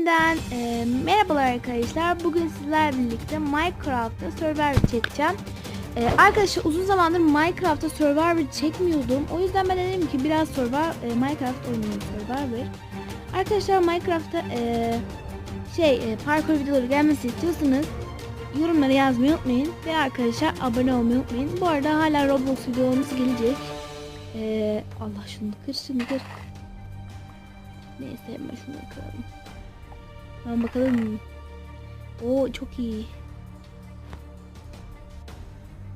Yeniden e, merhabalar arkadaşlar. Bugün sizlerle birlikte Minecraft'ta Survivor çekeceğim. E, arkadaşlar uzun zamandır Minecraft'ta Survivor çekmiyordum. O yüzden ben dedim ki biraz Survivor, e, Minecraft oynayayım Survivor. Arkadaşlar Minecraft'ta e, şey e, parkur videoları gelmesi istiyorsanız yorumlara yazmayı unutmayın. Ve arkadaşlar abone olmayı unutmayın. Bu arada hala Roblox videolarımız gelecek. E, Allah şunu kır şunu kır. Neyse hemen şunu kıralım. Tamam bakalım. Oo çok iyi.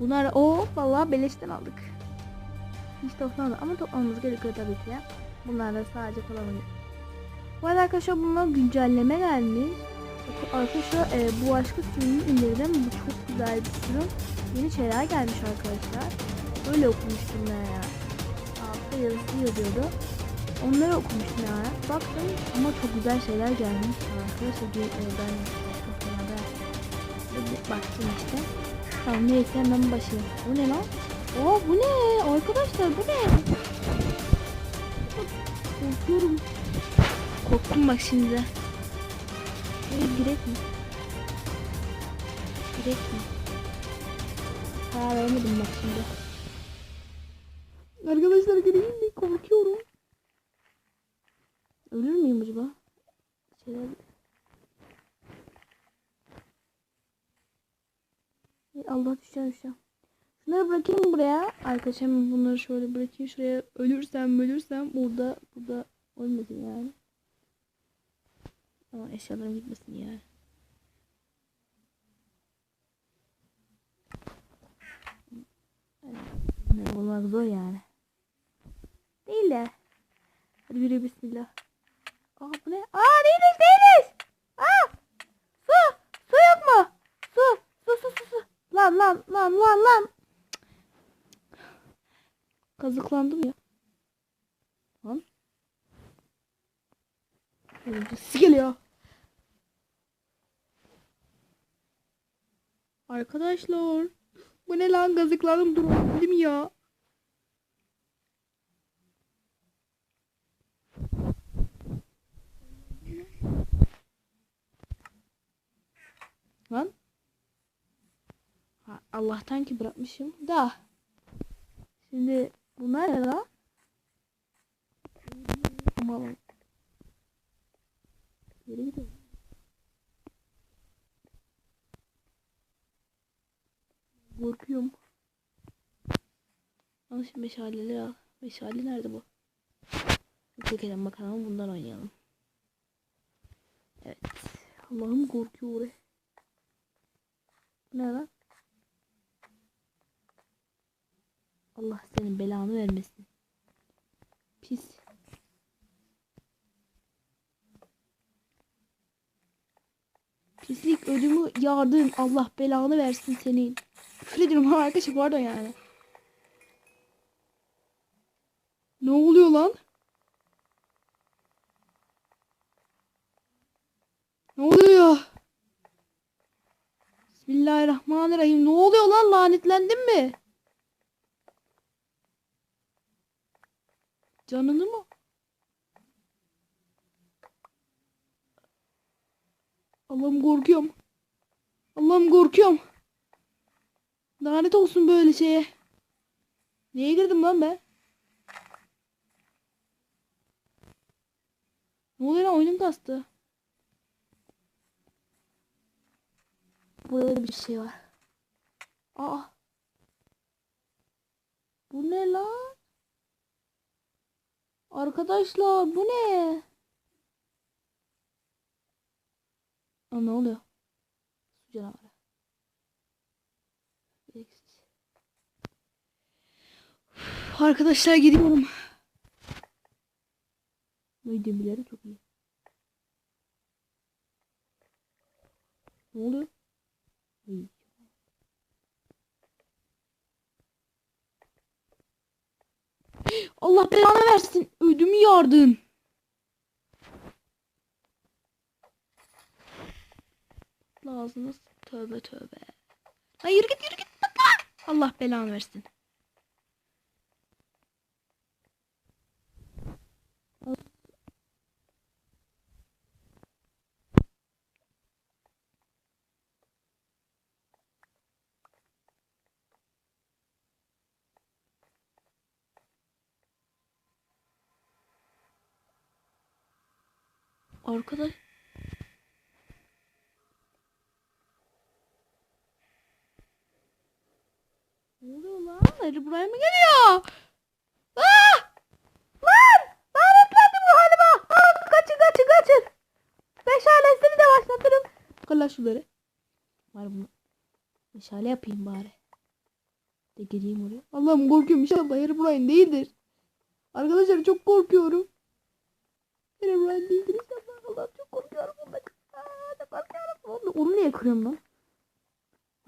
Bunlar o vallahi beleşten aldık. Hiç toplamadık ama toplamamız gerekiyor tabii ki. Bunlar da sadece kullanılıyor. Bu arada arkadaşlar bunlar güncelleme gelmiş. Arkadaşlar e, bu başka sürümün indirdim. Bu çok güzel bir sürüm. Yeni şeyler gelmiş arkadaşlar. Böyle okumuştum ben ya. Altta yazısı yazıyordu. Onları okumuştum yani. Baktım ama çok güzel şeyler gelmiş. Arkadaşlar e, ben çok baktım işte. Tamam neyse hemen başlayalım. Bu ne lan? Oo bu ne? Arkadaşlar bu ne? Korkuyorum. Korktum bak şimdi. de. Böyle girek mi? Girek mi? Karar veremedim bak şimdi. Arkadaşlar gireyim mi? Korkuyorum. Ölür müyüm acaba? Şeyler... Allah düşeceğim düşeceğim. Şunları bırakayım buraya. Arkadaşlar bunları şöyle bırakayım şuraya. Ölürsem ölürsem burada burada ölmesin yani. Ama eşyalarım gitmesin yani. Olmak zor yani. Değil de. Hadi yürü bismillah. Aa bu ne? Aa değiliz değiliz. Aa su su yok mu? Su su su su su. Lan lan lan lan lan. Kazıklandım ya. Lan. Sesi geliyor. Arkadaşlar. Bu ne lan gazıklandım duramadım ya. Lan. Ha, Allah'tan ki bırakmışım da. Şimdi bunlar ne lan? Aman. Geri gidelim. Korkuyorum. Al şimdi meşaleleri al. Meşale nerede bu? Çekelim bakalım bundan oynayalım. Evet. Allah'ım korkuyor. Bu ne lan? Allah senin belanı vermesin. Pis. Pislik ödümü yardın. Allah belanı versin senin. Küfür ediyorum arkadaşlar pardon yani. Ne oluyor lan? Ne oluyor? Bismillahirrahmanirrahim. Ne oluyor lan? Lanetlendin mi? Canını mı? Allah'ım korkuyorum. Allah'ım korkuyorum. Lanet olsun böyle şeye. Niye girdim lan ben? Ne oluyor lan oyunum kastı. Burada bir şey var. Aa. Bu ne lan? Arkadaşlar bu ne? Aa, ne oluyor? Su canavarı. Arkadaşlar gidiyorum. Bu video bileri çok iyi. Ne oluyor? Allah belanı versin. Ödümü yardın. Ağzınız tövbe tövbe. Hayır git yürü git. Bakma. Allah belanı versin. Arkadaş. Ne oluyor lan? Harry buraya mı geliyor? Ah! Lan! Lanetlendim galiba. Ah, kaçın kaçın kaçın. Meşalesini de başlatırım. Kalla şunları. Var bunu. Meşale yapayım bari. De gireyim oraya. Allah'ım korkuyorum inşallah Harry Brian değildir. Arkadaşlar çok korkuyorum. Harry Brian değildir inşallah. Allah'ım çok korkuyorum bundan. Aa, çok korkuyorum. Onu, niye kırıyorum?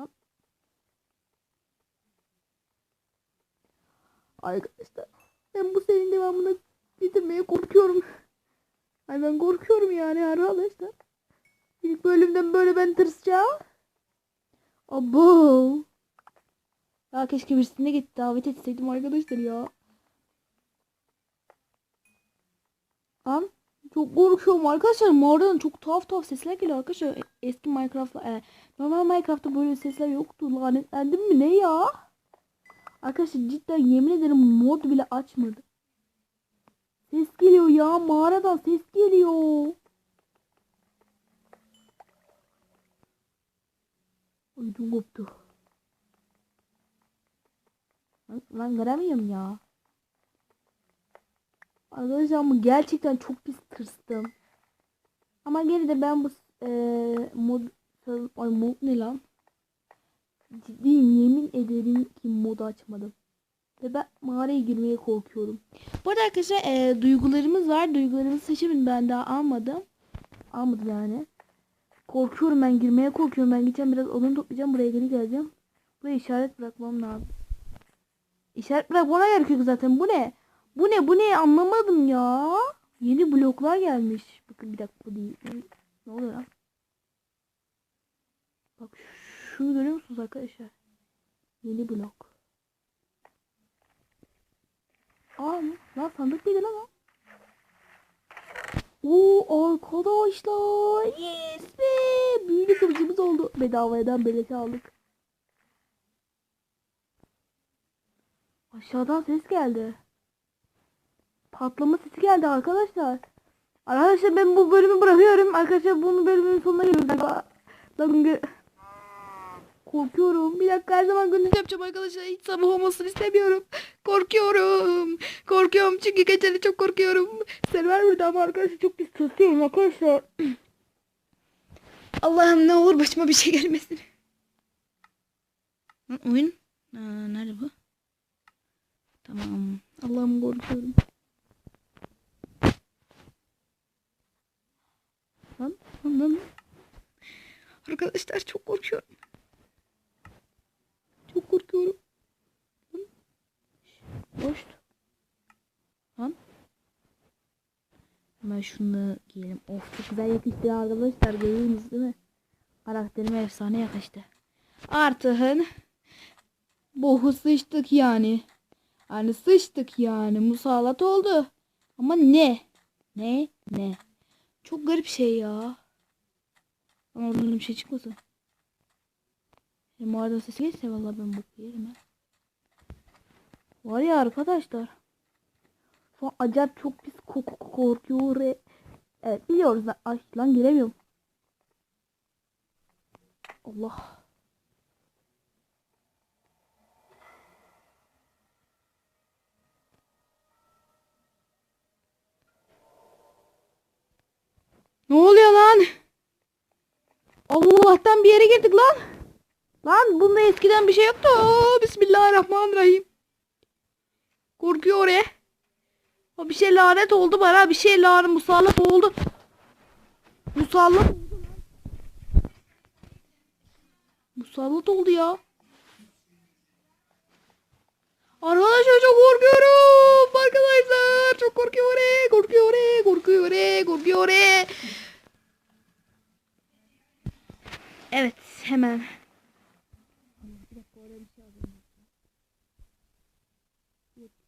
Lan. Arkadaşlar ben bu serinin devamını bitirmeye korkuyorum. Ay ben korkuyorum yani arkadaşlar. İlk bölümden böyle ben tırsacağım. Abo. Ya keşke birisine git davet etseydim arkadaşlar ya. Lan çok korkuyorum arkadaşlar. Mağaradan çok tuhaf tuhaf sesler geliyor arkadaşlar. Eski Minecraft'ta e, normal Minecraft'ta böyle sesler yoktu. Lanetlendim mi ne ya? Arkadaşlar cidden yemin ederim mod bile açmadı. Ses geliyor ya mağaradan ses geliyor. Ödüm koptu. Lan, lan göremiyorum ya. Arkadaşlar ama gerçekten çok pis tırstım. Ama gene de ben bu eee mod ay mod ne lan? Ciddiyim yemin ederim ki mod açmadım. Ve ben mağaraya girmeye korkuyorum. Bu arada arkadaşlar eee, duygularımız var. Duygularımızı seçemedim ben daha almadım. Almadım yani. Korkuyorum ben girmeye korkuyorum. Ben gideceğim biraz odun toplayacağım. Buraya geri geleceğim. Buraya işaret bırakmam lazım. İşaret bırakmana gerekiyor zaten. Bu ne? Bu ne? Bu ne? Anlamadım ya. Yeni bloklar gelmiş. Bakın bir dakika bu değil. Ne oluyor lan? Bak şunu görüyor musunuz arkadaşlar? Yeni blok. Aa lan sandık mıydı lan o? Oo arkadaşlar. Yes be. Büyülü kılıcımız oldu. Bedavadan beleşe aldık. Aşağıdan ses geldi. Patlama sesi geldi arkadaşlar. Arkadaşlar ben bu bölümü bırakıyorum. Arkadaşlar bunu bölümün sonuna geliyoruz. gö- Korkuyorum. Bir dakika her zaman gündüz yapacağım arkadaşlar. Hiç sabah olmasını istemiyorum. Korkuyorum. Korkuyorum çünkü geceleri çok korkuyorum. Server burada ama arkadaşlar çok pis tırsıyorum arkadaşlar. Allah'ım ne olur başıma bir şey gelmesin. Lan oyun? Aa, nerede bu? Tamam. Allah'ım korkuyorum. Lan. Arkadaşlar çok korkuyorum. Çok korkuyorum. Boş. Lan. Hemen şunu giyelim. Of çok güzel yakıştı arkadaşlar. Görüyorsunuz değil mi? Karakterime efsane yakıştı. Artıhın. Bohu sıçtık yani. Hani sıçtık yani. Musallat oldu. Ama ne? Ne? Ne? Çok garip şey ya. Ama oradan bir şey çıkmasın. E, mağarada sesi geçse vallahi ben bok yerim ha. Var ya arkadaşlar. Şu an acayip çok pis koku korkuyor. Evet biliyoruz lan. Ay lan giremiyorum. Allah. Ne oluyor lan? Allah'tan bir yere girdik lan. Lan bunda eskiden bir şey yoktu. Oo, Bismillahirrahmanirrahim. Korkuyor oraya. O bir şey lanet oldu bana. Bir şey lanet musallat oldu. Musallat. Musallat oldu ya. Arkadaşlar çok korkuyorum. Arkadaşlar çok korkuyor. Korkuyor. Korkuyor. Korkuyor. Evet hemen.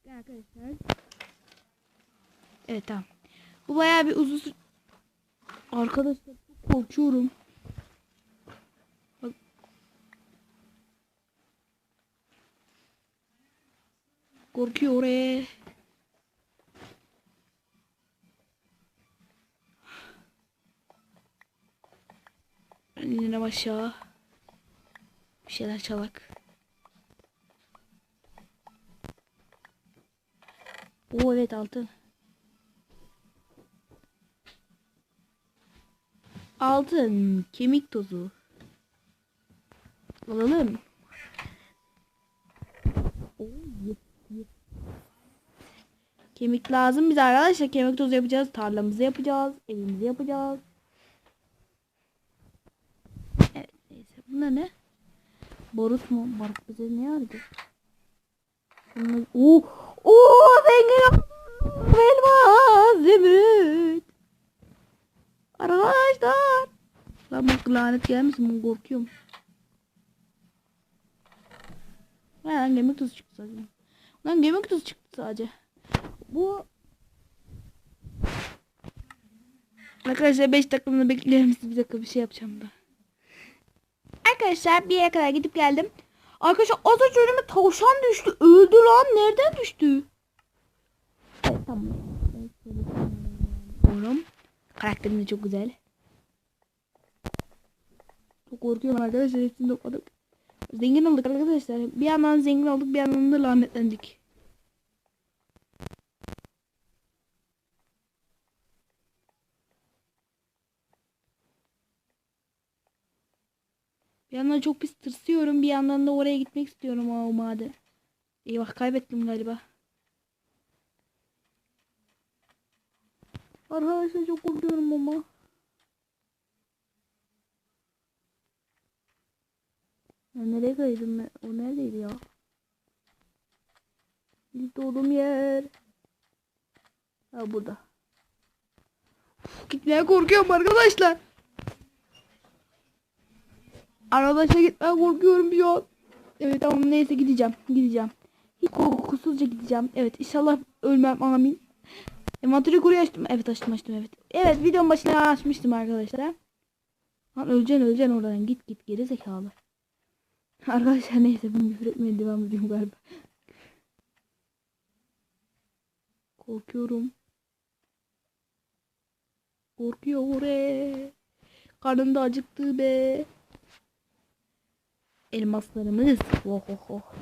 Arkadaşlar. Evet tamam. Bu bayağı bir uzun Arkadaşlar korkuyorum. Bak. Korkuyor oraya. İnelim aşağı. Bir şeyler çalak. Oo evet altın. Altın, kemik tozu. Alalım. Kemik lazım bize arkadaşlar. Kemik tozu yapacağız. Tarlamızı yapacağız. Evimizi yapacağız. Evet neyse. Bunlar ne? Barut mu? Barut bize ne yarayacak? Bunlar... Oo! Oo! Zengin oldum! Elmas! Zümrüt! Arkadaşlar! Lan bak lanet gelmesin ben korkuyorum. Lan gemik tuzu çıktı sadece. Lan gemik tuzu çıktı sadece. Bu Arkadaşlar 5 dakikamda bekleyelim siz bir dakika bir şey yapacağım da. Arkadaşlar bir yere kadar gidip geldim. Arkadaşlar az önce önüme tavşan düştü. Öldü lan. Nereden düştü? Evet tamam. Doğru. Karakterim de çok güzel. Çok korkuyorum arkadaşlar. Hepsini topladık. Zengin olduk arkadaşlar. Bir yandan zengin olduk bir yandan da lanetlendik. Bir yandan çok pis tırsıyorum. Bir yandan da oraya gitmek istiyorum o maden. Eyvah kaybettim galiba. Arkadaşlar çok korkuyorum ama. Ya nereye kaydım ben? O neredeydi ya? İlk doğduğum yer. Ha burada. Gitmeye korkuyorum arkadaşlar. Arkadaşlar gitmeye korkuyorum şu an. Evet tamam neyse gideceğim. Gideceğim. Hiç korkusuzca gideceğim. Evet inşallah ölmem amin. Envanteri kuruyu açtım. Evet açtım açtım evet. Evet videonun başına açmıştım arkadaşlar. Lan öleceksin öleceksin oradan git git geri zekalı. Arkadaşlar neyse bunu küfür etmeye devam ediyorum galiba. Korkuyorum. Korkuyor re. Karnım da acıktı be. Elmaslarımız. Oh oh oh.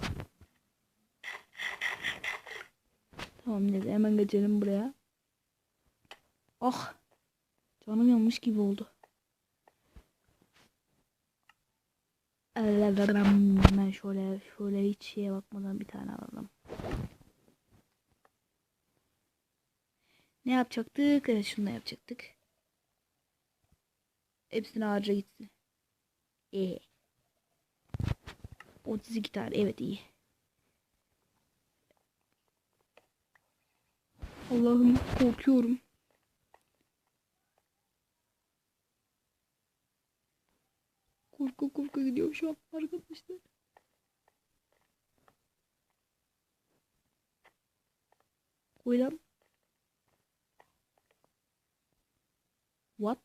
Tamam neyse hemen geçelim buraya. Oh. Canım yanmış gibi oldu. Hemen şöyle şöyle hiç şeye bakmadan bir tane alalım. Ne yapacaktık? Evet şunu da yapacaktık. Hepsini harca gitsin. Ee. 32 tane evet iyi. Allah'ım korkuyorum. Korku korku gidiyorum şu an arkadaşlar. Koy. What?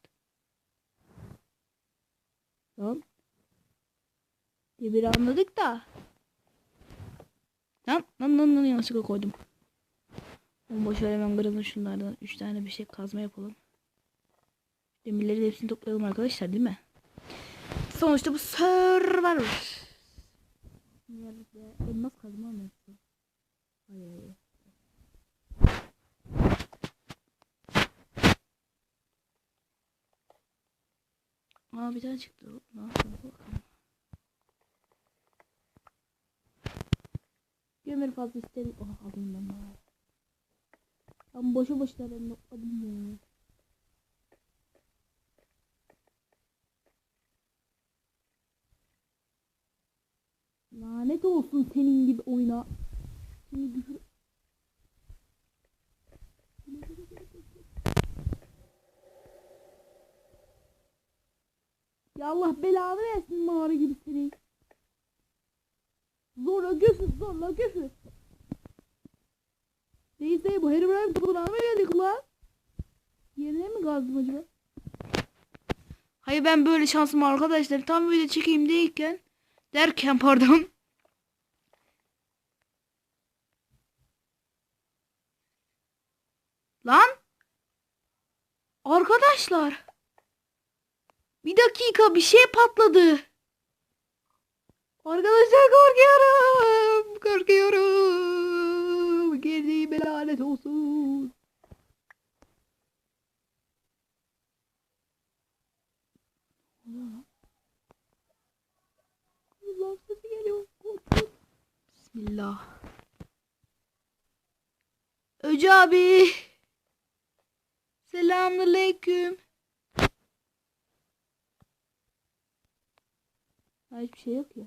Diye bir anladık da. Lan lan lan lan yanlışlıkla koydum. Bomboş hemen kıralım şunlardan. 3 tane bir şey kazma yapalım. Demirleri de hepsini toplayalım arkadaşlar değil mi? Sonuçta bu Survivor. Elmas kazma mı? Hayır hayır. Aa bir tane çıktı. Ne yapalım bakalım. Gömür fazla isterim. Oh aldım ben. Ben boşu boşuna ben nokladım ya. Lanet olsun senin gibi oyuna. Şimdi küfür... Ya Allah belanı versin mağara gibi seni. Zorla göfür, zorla göfür. Neyse bu Herobrine topuna mı geldik lan? Yerine mi kazdım acaba? Hayır ben böyle şansım arkadaşlar. Tam böyle çekeyim değilken derken pardon. Lan! Arkadaşlar. Bir dakika bir şey patladı. Arkadaşlar korkuyorum. Korkuyorum. Geldiğime lanet olsun. Allah sesi geliyor. Korktum. Bismillah. Öcü abi. Selamünaleyküm. Hiçbir şey yok ya.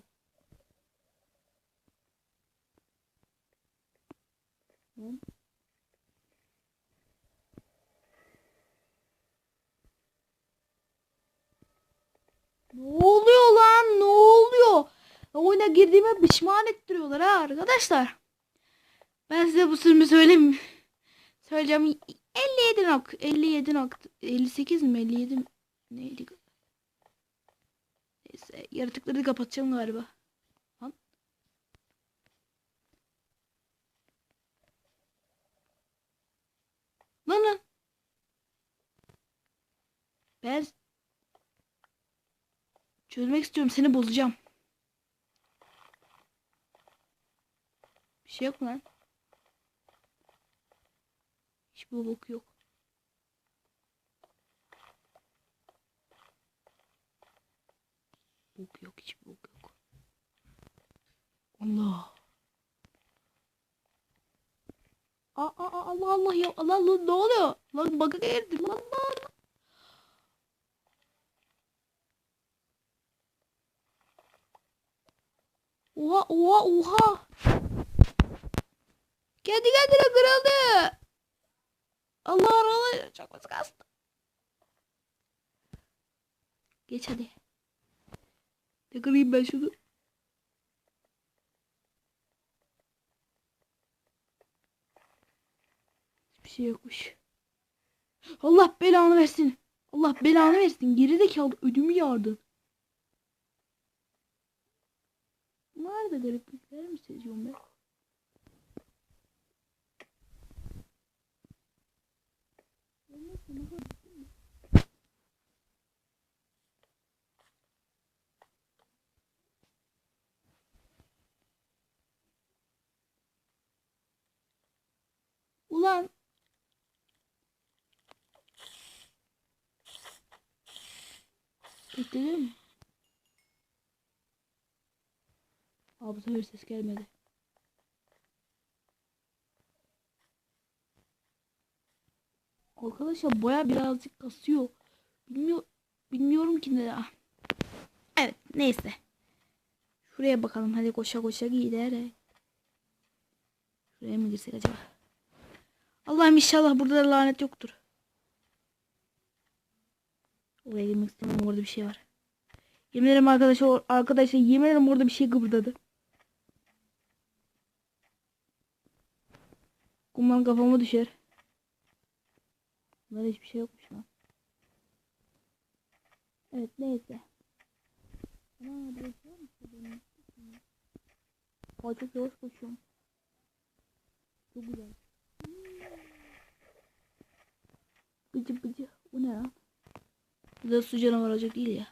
Ne oluyor lan? Ne oluyor? Oyuna girdiğime pişman ettiriyorlar ha arkadaşlar. Ben size bu sürümü söyleyeyim. Söyleyeceğim 57 nok 57 nok 58 mi 57 mi? Neydi? Neyse yaratıkları kapatacağım galiba. Lan. Lan lan. Ben çözmek istiyorum seni bozacağım. Bir şey yok mu lan? Hiçbir bok yok. Bok yok hiçbir bok yok. Allah. Aa, aa, Allah Allah ya Allah Allah ne oluyor? Lan baka girdim lan lan. Oha oha oha. Kendi kendine kırıldı. Allah Allah çok az kastı. Geç hadi. Ne kırayım ben şunu. Hiçbir şey yokmuş. Allah belanı versin. Allah belanı versin. Geri zekalı ödümü yardın. Nerede gariplikler mi seziyorum ben? Ulan Bekledin mi? Aa bu sefer ses gelmedi. Arkadaşlar baya birazcık kasıyor. Bilmiyor, bilmiyorum ki ne. Ah. Evet neyse. Şuraya bakalım hadi koşa koşa giderek. Şuraya mı girsek acaba? Allah'ım inşallah burada da lanet yoktur. Oraya girmek istemiyorum orada bir şey var. Yemin ederim arkadaşlar, arkadaşlar yemin ederim orada bir şey kıpırdadı. Kumdan kafama düşer. Bunlarda hiçbir şey yokmuş lan. Evet neyse. Burası var mı? Benim. Aa çok yavaş koşuyorum. Çok güzel. Bıcı bıcı. Bu ne lan? Bu da su canavar olacak değil ya.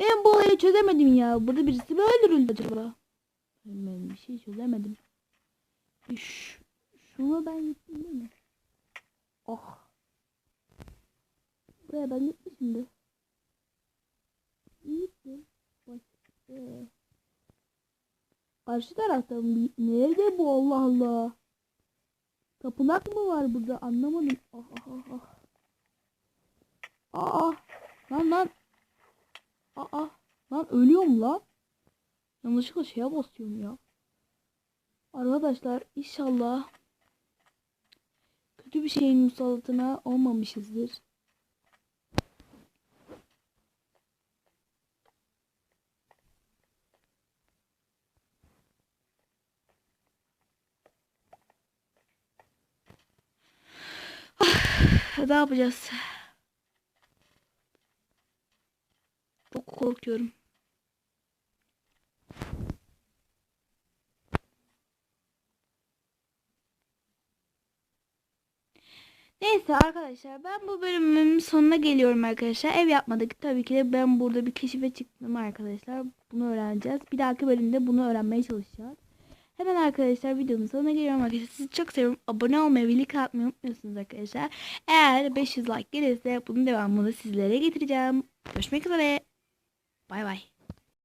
Ben bu olayı çözemedim ya. Burada birisi mi öldürüldü acaba? Ben bir şey çözemedim. Şş, şuna ben gittim değil mi? Oh. Buraya ben gitmişimdir. Gittim. Bak. Ee. Karşı tarafta mı? Nerede bu Allah Allah? Tapınak mı var burada? Anlamadım. Ah ah ah ah. Aa, lan lan. Aa, lan ölüyorum lan. Yanlışlıkla şeye basıyorum ya. Arkadaşlar inşallah kötü bir şeyin musallatına olmamışızdır. Ah, ne yapacağız? Çok korkuyorum. Neyse arkadaşlar ben bu bölümün sonuna geliyorum arkadaşlar. Ev yapmadık. Tabii ki de ben burada bir keşife çıktım arkadaşlar. Bunu öğreneceğiz. Bir dahaki bölümde bunu öğrenmeye çalışacağız. Hemen arkadaşlar videomun sonuna geliyorum arkadaşlar. Sizi çok seviyorum. Abone olmayı ve like atmayı unutmuyorsunuz arkadaşlar. Eğer 500 like gelirse bunun devamını sizlere getireceğim. Görüşmek üzere. Bay bay.